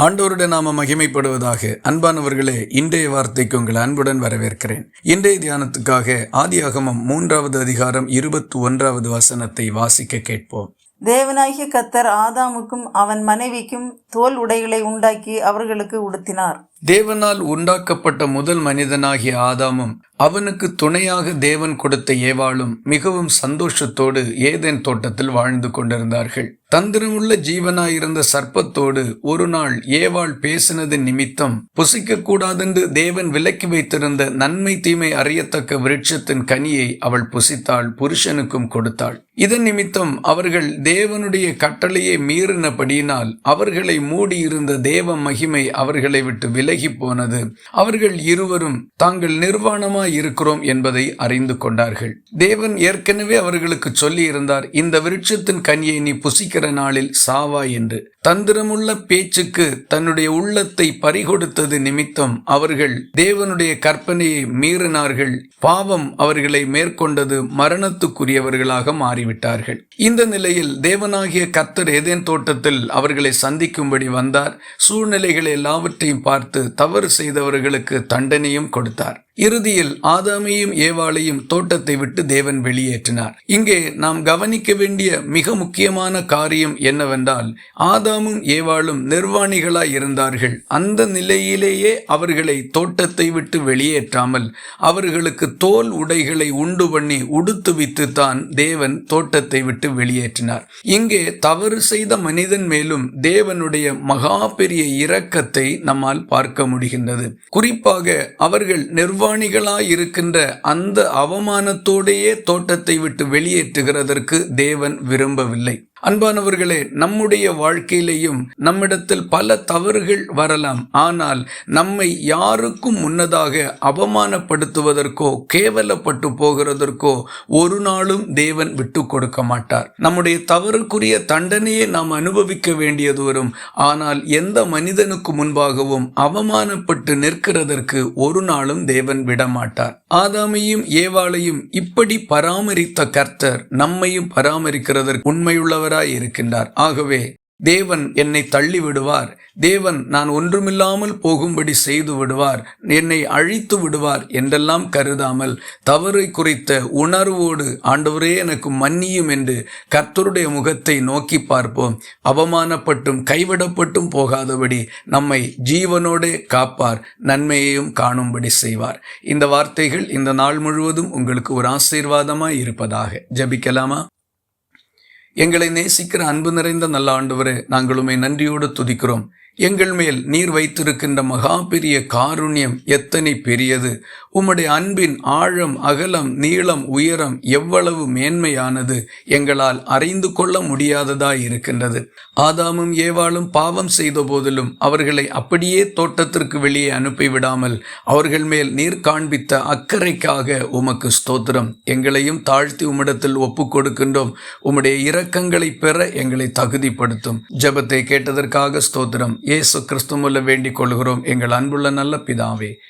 ஆண்டவருடைய நாம மகிமைப்படுவதாக. அன்பானவர்களே இன்றைய வார்த்தைக்கு உங்கள் அன்புடன் வரவேற்கிறேன். இன்றைய தியானத்துக்காக ஆதியாகமம் மூன்றாவது அதிகாரம் இருபத்தி ஒன்றாவது வசனத்தை வாசிக்க கேட்போம். தேவனாகிய கத்தர் ஆதாமுக்கும் அவன் மனைவிக்கும் தோல் உடைகளை உண்டாக்கி அவர்களுக்கு உடுத்தினார். தேவனால் உண்டாக்கப்பட்ட முதல் மனிதனாகிய ஆதாமும் அவனுக்கு துணையாக தேவன் கொடுத்த ஏவாளும் மிகவும் சந்தோஷத்தோடு ஏதேன் தோட்டத்தில் வாழ்ந்து கொண்டிருந்தார்கள். தந்திரமுள்ள ஜீவனாயிருந்த சர்ப்பத்தோடு ஒரு நாள் ஏவாள் பேசினது நிமித்தம் புசிக்க கூடாதென்று தேவன் விலக்கி வைத்திருந்த நன்மை தீமை அறியத்தக்க விருட்சத்தின் கனியை அவள் புசித்தாள் புருஷனுக்கும் கொடுத்தாள். இதன் நிமித்தம் அவர்கள் தேவனுடைய கட்டளையை மீறினபடியினால் அவர்களை மூடியிருந்த தேவ மகிமை அவர்களை விட்டு விலகி போனது. அவர்கள் இருவரும் தாங்கள் நிர்வாணமாய் இருக்கிறோம் என்பதை அறிந்து கொண்டார்கள். தேவன் ஏற்கனவே அவர்களுக்கு சொல்லி இருந்தார் இந்த விருட்சத்தின் கனியை நீ புசிக்கிற நாளில் சாவா என்று. தந்திரமுள்ள பேச்சுக்கு தன்னுடைய உள்ளத்தை பறிகொடுத்தது நிமித்தம் அவர்கள் தேவனுடைய கற்பனையை மீறினார்கள். பாவம் அவர்களை மேற்கொண்டது மரணத்துக்குரியவர்களாக மாறிவிட்டார்கள். இந்த நிலையில் தேவனாகிய கர்த்தர் ஏதேன் தோட்டத்தில் அவர்களை சந்திக்கும்படி வந்தார். சூழ்நிலைகள் எல்லாவற்றையும் பார்த்து தவறு செய்தவர்களுக்கு தண்டனையும் கொடுத்தார். இறுதியில் ஆதாமையும் ஏவாளையும் தோட்டத்தை விட்டு தேவன் வெளியேற்றினார். இங்கே நாம் கவனிக்க வேண்டிய மிக முக்கியமான காரியம் என்னவென்றால் ஆதாமும் ஏவாளும் நிர்வாணிகளாய் இருந்தார்கள். அந்த நிலையிலேயே அவர்களை தோட்டத்தை விட்டு வெளியேற்றாமல் அவர்களுக்கு தோல் உடைகளை உண்டு பண்ணி உடுத்துவித்து தான் தேவன் தோட்டத்தை விட்டு வெளியேற்றினார். இங்கே தவறு செய்த மனிதன் மேலும் தேவனுடைய மகா பெரிய இரக்கத்தை நம்மால் பார்க்க முடிகின்றது. குறிப்பாக அவர்கள் நிர்வாணிகளாய் இருக்கின்ற அந்த அவமானத்தோடையே தோட்டத்தை விட்டு வெளியேற்றுகிறதற்கு தேவன் விரும்பவில்லை. அன்பானவர்களே நம்முடைய வாழ்க்கையிலேயும் நம்மிடத்தில் பல தவறுகள் வரலாம். ஆனால் நம்மை யாருக்கும் முன்னதாக அவமானப்படுத்துவதற்கோ கேவலப்பட்டு போகிறதற்கோ ஒரு நாளும் தேவன் விட்டு கொடுக்க மாட்டார். நம்முடைய தவறுக்குரிய தண்டனையை நாம் அனுபவிக்க வேண்டியது வரும். ஆனால் எந்த மனிதனுக்கு முன்பாகவும் அவமானப்பட்டு நிற்கிறதற்கு ஒரு நாளும் தேவன் விடமாட்டார் ஆதாமையும் ஏவாளையும் இப்படி பராமரித்த கர்த்தர் நம்மையும் பராமரிக்கிறதற்கு உண்மையுள்ளவர் நல்லவராய் இருக்கின்றார். ஆகவே தேவன் என்னை தள்ளி விடுவார் தேவன் நான் ஒன்றுமில்லாமல் போகும்படி செய்து விடுவார். என்னை அழித்து விடுவார் என்றெல்லாம் கருதாமல் தவறை குறித்த உணர்வோடு ஆண்டவரே எனக்கு மன்னியும் என்று கர்த்தருடைய முகத்தை நோக்கி பார்ப்போம். அவமானப்பட்டும் கைவிடப்பட்டும் போகாதபடி நம்மை ஜீவனோடே காப்பார். நன்மையையும் காணும்படி செய்வார். இந்த வார்த்தைகள் இந்த நாள் முழுவதும் உங்களுக்கு ஒரு ஆசீர்வாதமாய் இருப்பதாக. ஜபிக்கலாமா? எங்களை நேசிக்கிற அன்பு நிறைந்த நல்ல ஆண்டவரே நாங்களுமே நன்றியோடு துதிக்கிறோம். எங்கள் மேல் நீர் வைத்திருக்கின்ற மகா பெரிய காருண்யம் எத்தனை பெரியது. உம்முடைய அன்பின் ஆழம் அகலம் நீளம் உயரம் எவ்வளவு மேன்மையானது எங்களால் அறிந்து கொள்ள முடியாததாய் இருக்கின்றது. ஆதாமும் ஏவாளும் பாவம் செய்த போதிலும் அவர்களை அப்படியே தோட்டத்திற்கு வெளியே அனுப்பிவிடாமல் அவர்கள் மேல் நீர் காண்பித்த அக்கறைக்காக உமக்கு ஸ்தோத்திரம். எங்களையும் தாழ்த்தி உம்மிடத்தில் ஒப்பு கொடுக்கின்றோம். உம்முடைய இரக்கங்களை பெற எங்களை தகுதிப்படுத்தும். ஜபத்தை கேட்டதற்காக ஸ்தோத்திரம். இயேசு கிறிஸ்துமுல்ல வேண்டிக் கொள்கிறோம். எங்கள் அன்புள்ள நல்ல பிதாவே